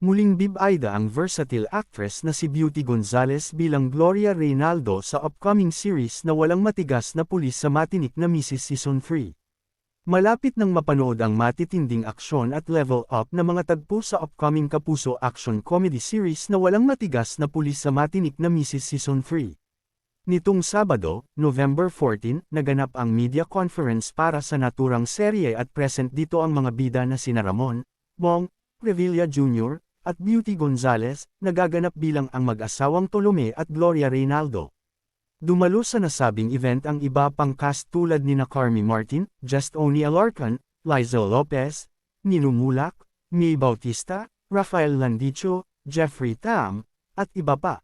muling bibida ang versatile actress na si Beauty Gonzalez bilang Gloria Reynaldo sa upcoming series na walang matigas na pulis sa matinik na Mrs. Season 3. Malapit nang mapanood ang matitinding aksyon at level up na mga tagpo sa upcoming kapuso action comedy series na walang matigas na pulis sa matinik na Mrs. Season 3. Nitong Sabado, November 14, naganap ang media conference para sa naturang serye at present dito ang mga bida na sina Ramon, Bong, Revilla Jr., at Beauty Gonzalez, nagaganap bilang ang mag-asawang Tolome at Gloria Reynaldo. Dumalo sa nasabing event ang iba pang cast tulad ni na Carmi Martin, Just Oni Alarcon, Liza Lopez, Nino Mulak, May Bautista, Rafael Landicho, Jeffrey Tam, at iba pa.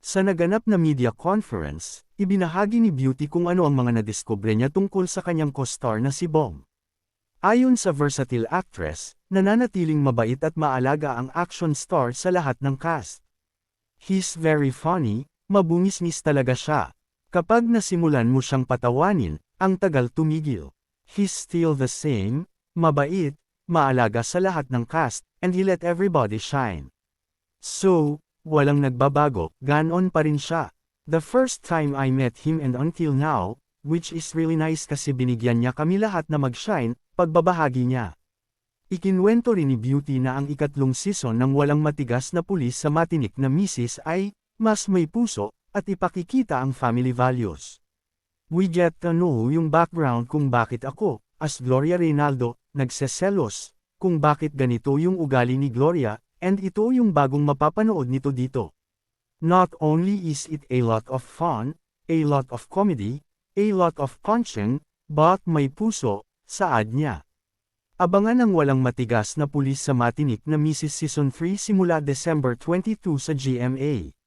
Sa naganap na media conference, ibinahagi ni Beauty kung ano ang mga nadiskubre niya tungkol sa kanyang co-star na si Bong. Ayon sa versatile actress, nananatiling mabait at maalaga ang action star sa lahat ng cast. He's very funny, mabungis-ngis talaga siya. Kapag nasimulan mo siyang patawanin, ang tagal tumigil. He's still the same, mabait, maalaga sa lahat ng cast, and he let everybody shine. So, walang nagbabago, ganon pa rin siya. The first time I met him and until now, which is really nice kasi binigyan niya kami lahat na mag-shine, pagbabahagi niya. Ikinwento rin ni Beauty na ang ikatlong season ng walang matigas na pulis sa matinik na misis ay, mas may puso, at ipakikita ang family values. We get to know yung background kung bakit ako, as Gloria Reynaldo, nagseselos, kung bakit ganito yung ugali ni Gloria, and ito yung bagong mapapanood nito dito. Not only is it a lot of fun, a lot of comedy, a lot of punching, but may puso, saad niya. Abangan ang walang matigas na pulis sa matinik na Mrs. Season 3 simula December 22 sa GMA.